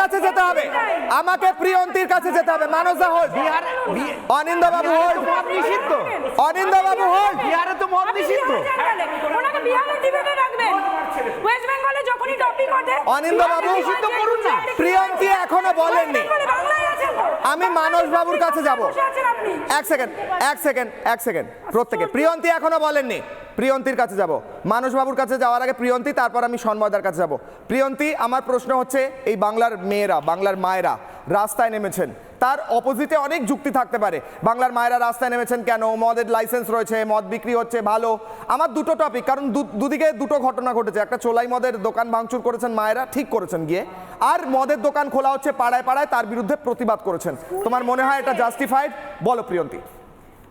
কাছে যেতে হবে। আমাকে প্রিয়ন্তীর কাছে যেতে হবে। মানসদা হোল্ড বিহার বি- অনিন্দ বাবু বিহারে হোল্ড নিষিদ্ধ। অনিন্দ বাবু হোল্ড বিহারে তো মদ নিষিদ্ধ। ওনাকে বিহারের ডিবেটে রাখবেন। ওয়েস্ট বেঙ্গলে যখনই টপিক ওঠে অনিন্দ বাবু নিষিদ্ধ করুন না। প্রিয়ন্তী এখনও বলেননি? আমি মানস বাবুর কাছে যাব। এক সেকেন্ড এক সেকেন্ড এক সেকেন্ড। প্রত্যেকে প্রিয়ন্তী এখনও বলেননি। প্রিয়ন্তীর কাছে যাব। মানস বাবুর কাছে যাওয়ার আগে প্রিয়ন্তী, তারপর আমি সন্ময়দার কাছে যাব। প্রিয়ন্তী, আমার প্রশ্ন হচ্ছে, এই বাংলার মেয়েরা, বাংলার মায়েরা রাস্তায় নেমেছেন। তার অপোজিটে অনেক যুক্তি থাকতে পারে। বাংলার মায়েরা রাস্তায় নেমেছেন কেন? মদের লাইসেন্স রয়েছে, মদ বিক্রি হচ্ছে, ভালো। আমার দুটো টপিক কারণ দুদিকে দুটো ঘটনা ঘটেছে। একটা চোলাই মদের দোকান ভাঙচুর করেছেন মায়েরা, ঠিক করেছেন গিয়ে। আর মদের দোকান খোলা হচ্ছে পাড়ায় পাড়ায়, তার বিরুদ্ধে প্রতিবাদ করেছেন। তোমার মনে হয় এটা জাস্টিফাইড বলো প্রিয়ন্তী।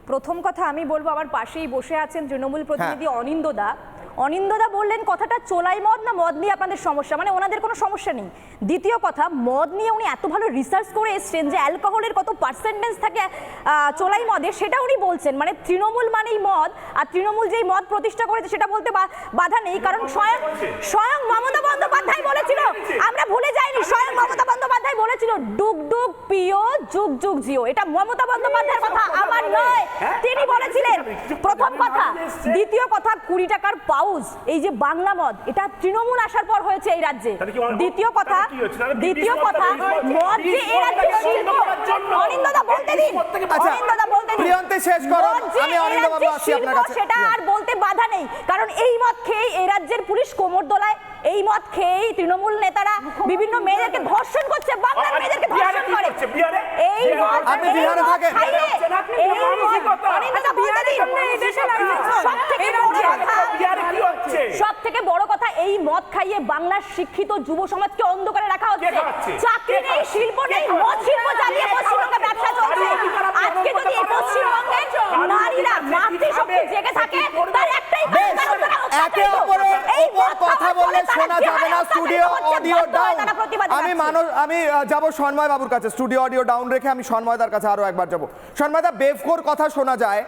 প্রথম কথা আমি বলব আমার পাশেই বসে আছেন তৃণমূল প্রতিনিধি অনিন্দদা। অনিন্দদা বললেন কথাটা চোলাই মদ না মদ নিয়ে আপনাদের সমস্যা? মানে ওনাদের কোনো সমস্যা নেই। দ্বিতীয় কথা মদ নিয়ে উনি এত ভালো রিসার্চ করে এসছেন যে অ্যালকোহলের কত পার্সেন্টেজ থাকে আহ, চোলাই মদে সেটা উনি বলছেন। মানে তৃণমূল মানেই মদ আর তৃণমূল যেই মদ প্রতিষ্ঠা করেছে সেটা বলতে বা- বাধা নেই। কারণ স্বয়ং স্বয়ং মমতা বন্দ্যোপাধ্যায় বলেছিল আমরা ভুলে যাইনি স্বয়ং মমতা বলেছিল ডুগ ডুগ পিও যুগ যুগ জিও। এটা মমতা বন্দ্যোপাধ্যায়ের কথা আমার নয়। তিনি বলেছিলেন প্রথম কথা দ্বিতীয় কথা কুড়ি টাকার পাউজ এই যে বাংলা মদ এটা তৃণমূল আসার পর হয়েছে এই রাজ্যে। দ্বিতীয় কথা দ্বিতীয় কথা মদ যে এই রাজ্যের মদটা শিল্প। অনিন্দদা বলতে দিন। অনিন্দদা বলতে দিন। প্রিয়ন্তে শেষ করো। আমি এই অনিন্দবাবু রাজ্যের আসছি আপনার কাছে। সেটা আর বলতে বাধা নেই। কারণ এই মদ খেয়ে এই রাজ্যের পুলিশ কোমর দোলায় এই মদ খেয়েই তৃণমূল নেতারা বিভিন্ন মেয়েদেরকে ধর্ষণ করছে। বাংলার আর মেয়েদেরকে বিহারে ধর্ষণ কি করে করছে? বিহারে? এই বিহারে মদ আপনি বিহারে থাকেন? সব থেকে বড় কথা এই মদ খাইয়ে বাংলার শিক্ষিত যুব সমাজকে অন্ধকারে রাখা হচ্ছে। চাকরি নেই শিল্প নেই মদ শিল্প চালিয়ে পশ্চিমবঙ্গে ব্যবসা চলছে। আজকে যদি পশ্চিমবঙ্গের নারীরা মাতৃশক্তি জেগে থাকে কি করবে? তার একটাই বেশ, কারণ তারা একে অত্যাচারিত। অপরের মদ কথা বললে শোনা যাবে না স্টুডিও অডিও ডাউন আমি মানুষ আমি যাব সন্ময় বাবুর কাছে স্টুডিও অডিও ডাউন রেখে আমি সন্ময়দার কাছে আরও একবার যাব। সন্ময়দা বেফকোর কথা শোনা যায়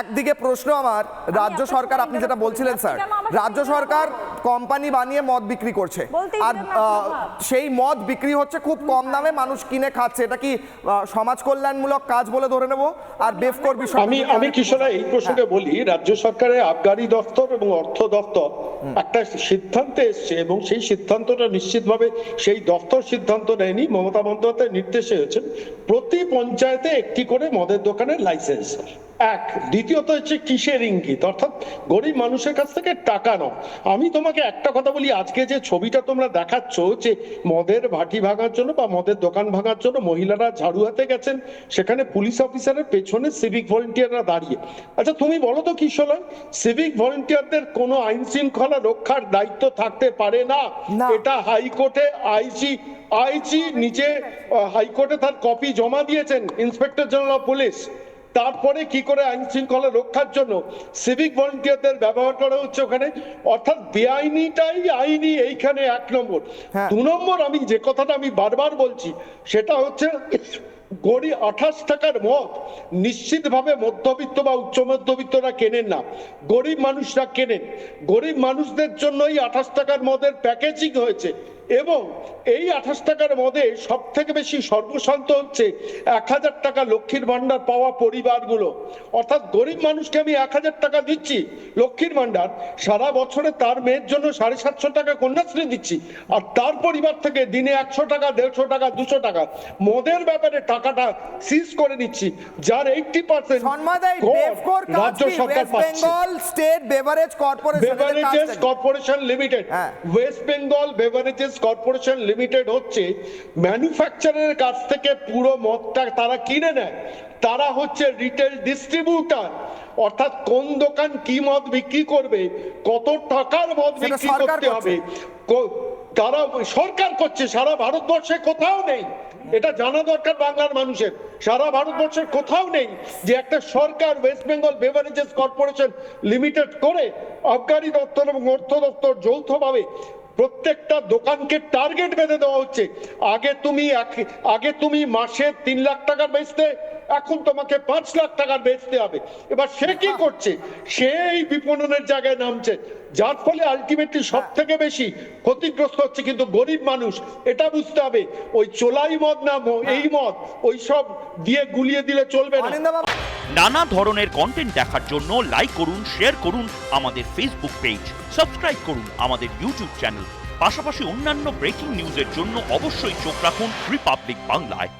একদিকে প্রশ্ন আমার রাজ্য সরকার আপনি যেটা বলছিলেন স্যার আমার রাজ্য সরকার কোম্পানি বানিয়ে মদ বিক্রি করছে। আর। সেই মদ বিক্রি হচ্ছে খুব কম দামে মানুষ কিনে খাচ্ছে। এটা কি সমাজ কল্যাণমূলক কাজ বলে ধরে নেব? আর বেফকোর বিষয় আমি আমি কিশোরা এই প্রসঙ্গে বলি রাজ্য সরকারের আবগারি দপ্তর এবং অর্থ দপ্তর একটা সিদ্ধান্তে এসছে এবং সেই সিদ্ধান্তটা নিশ্চিতভাবে সেই দপ্তর সিদ্ধান্ত নেয়নি মমতা বন্দ্যোপাধ্যায়ের নির্দেশে হয়েছে প্রতি পঞ্চায়েতে একটি করে মদের দোকানের লাইসেন্স। এক। দ্বিতীয়ত হচ্ছে কিসের ইঙ্গিত? অর্থাৎ গরিব মানুষের কাছ থেকে টাকা নাও আমি তোমাকে একটা কথা বলি আজকে যে ছবিটা তোমরা দেখাচ্ছ যে মদের ভাটি ভাঙার জন্য বা মদের দোকান ভাঙার জন্য মহিলারা ঝাড়ু হাতে গেছেন সেখানে পুলিশ অফিসারের পেছনে সিভিক ভলেন্টিয়াররা দাঁড়িয়ে। আচ্ছা তুমি বলো তো কি কিশোর সিভিক ভলেন্টিয়ারদের কোনো আইন শৃঙ্খলা রক্ষার দায়িত্ব থাকতে পারে না? না। এটা হাইকোর্টে আইজি আইজি নিজে হাইকোর্টে তার কপি জমা দিয়েছেন ইন্সপেক্টর জেনারেল অফ পুলিশ তারপরে কি করে আইন শৃঙ্খলা রক্ষার জন্য সিভিক ভলেন্টিয়ারদের ব্যবহার করা হচ্ছে ওখানে? অর্থাৎ বেআইনিটাই আইনি এইখানে এক নম্বর। হ্যাঁ। দু নম্বর আমি যে কথাটা আমি বারবার বলছি সেটা হচ্ছে গড়ি আঠাশ টাকার মদ নিশ্চিতভাবে মধ্যবিত্ত বা উচ্চ মধ্যবিত্তরা কেনেন না। গরিব মানুষরা কেনেন। গরিব মানুষদের জন্যই আঠাশ টাকার মদের প্যাকেজিং হয়েছে। এবং এই আঠাশ টাকার মদে সব থেকে বেশি সর্বশান্ত হচ্ছে এক হাজার টাকা লক্ষ্মীর ভান্ডার পাওয়া পরিবারগুলো। অর্থাৎ গরিব মানুষকে আমি এক হাজার টাকা দিচ্ছি লক্ষ্মীর ভান্ডার সারা বছরে তার মেয়ের জন্য সাড়ে সাতশো টাকা কন্যাশ্রী দিচ্ছি আর তার পরিবার থেকে দিনে একশো টাকা দেড়শো টাকা দুশো টাকা। মদের ব্যাপারে টাকাটা সিজ করে নিচ্ছি যার এইটটি পার্সেন্ট এই রাজ্য সরকার পাচ্ছে। Bengal State Beverage Corporation Limited. West Bengal Beverages Corporation Limited হচ্ছে ম্যানুফ্যাকচারের কাছ থেকে পুরো মদটা তারা কিনে নেয়। তারা হচ্ছে রিটেল ডিস্ট্রিবিউটার অর্থাৎ কোন দোকান কি মদ বিক্রি করবে কত টাকার মদ বিক্রি করতে হবে। তারা সরকার করছে সারা ভারতবর্ষে কোথাও নেই। এটা জানা দরকার বাংলার মানুষের। সারা ভারতবর্ষের কোথাও নেই যে একটা সরকার West Bengal Beverages Corporation Limited করে আবগারি দপ্তর এবং অর্থ দপ্তর যৌথভাবে প্রত্যেকটা দোকানকে টার্গেট বেঁধে দেওয়া হচ্ছে। আগে তুমি আগে তুমি মাসে তিন লাখ টাকার বেচতে এখন তোমাকে পাঁচ লাখ টাকার বেচতে হবে। এবার সে কি করছে? সে এই বিপণনের জায়গায় নামছে। যার ফলে আলটিমেটলি সব থেকে বেশি ক্ষতিগ্রস্ত হচ্ছে কিন্তু গরিব মানুষ। এটা বুঝতে হবে। ওই চোলাই মদ না এই মদ ওই সব দিয়ে গুলিয়ে দিলে চলবে না। নানা ধরনের কন্টেন্ট দেখার জন্য লাইক করুন শেয়ার করুন আমাদের ফেসবুক পেজ সাবস্ক্রাইব করুন আমাদের ইউটিউব চ্যানেল পাশাপাশি অন্যান্য ব্রেকিং নিউজের জন্য অবশ্যই চোখ রাখুন রিপাবলিক বাংলায়